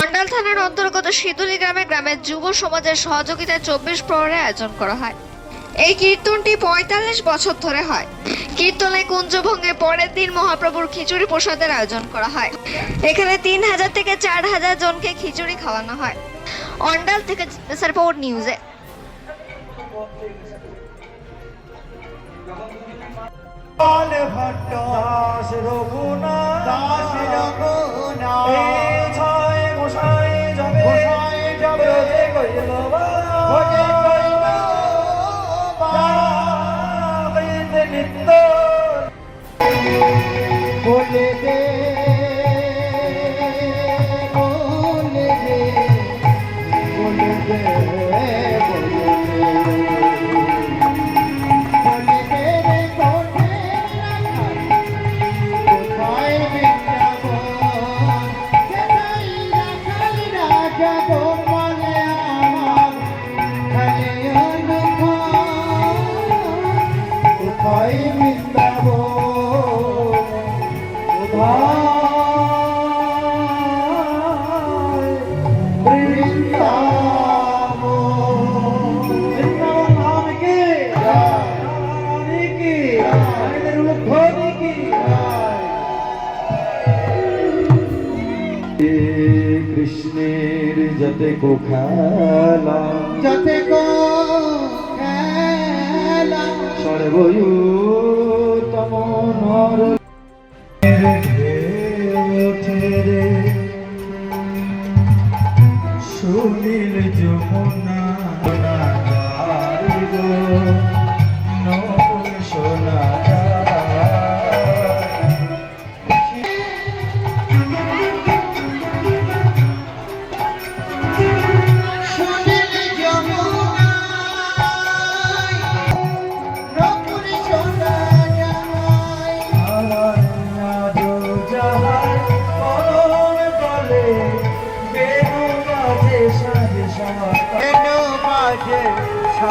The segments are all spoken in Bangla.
অন্ডাল থানার অন্তর্গত সিদুলি গ্রামে গ্রামের যুব সমাজের সহযোগিতায় চব্বিশ প্রহরে আয়োজন করা হয়। এই কীর্তনটি পঁয়তাল্লিশ বছর ধরে হয়। কীর্তনে কুঞ্জভঙ্গে পরের দিন মহাপ্রভুর খিচুড়ি প্রসাদের আয়োজন করা হয়। এখানে তিন হাজার থেকে চার হাজার জনকে খিচুড়ি খাওয়ানো হয়। অন্ডাল থেকে রিপোর্ট নিউজে। Porque কৃষ্ণের যতে কো খেলা যতে কো খেলা। সর্বয়ুতম নর সুনীল যমুনা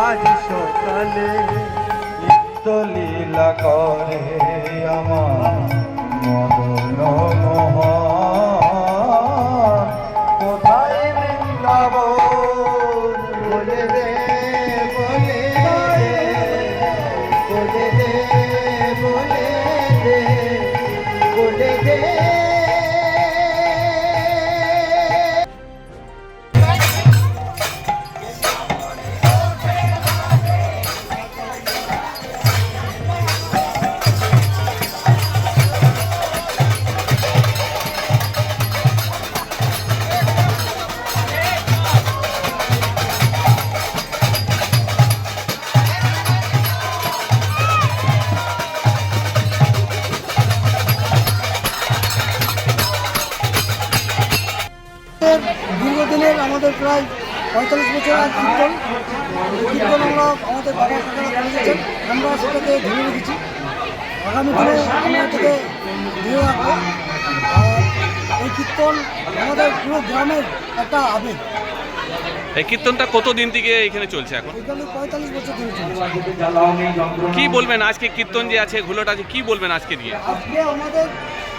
সাজ সকালে নিত্য লীলা করে আমার মদন মোহন আমাদের প্রায় পঁয়তাল্লিশ বছর আর কীর্তন। কীর্তন আমরা আমাদের বাবা কাকারা করে গেছেন আমরা সেটাকে ধরে রেখেছি। আগামী দিনে আমরা এটাকে ধরে রাখব। আর এই কীর্তন আমাদের পুরো গ্রামের একটা আবেগ। এই কীর্তনটা কতদিন থেকে এখানে চলছে এখন? পঁয়তাল্লিশ বছর ধরে চলছে। কি বলবেন আজকে কীর্তন যে আছে ঘুলোটা আছে কি বলবেন আজকে নিয়ে আজকে আমাদের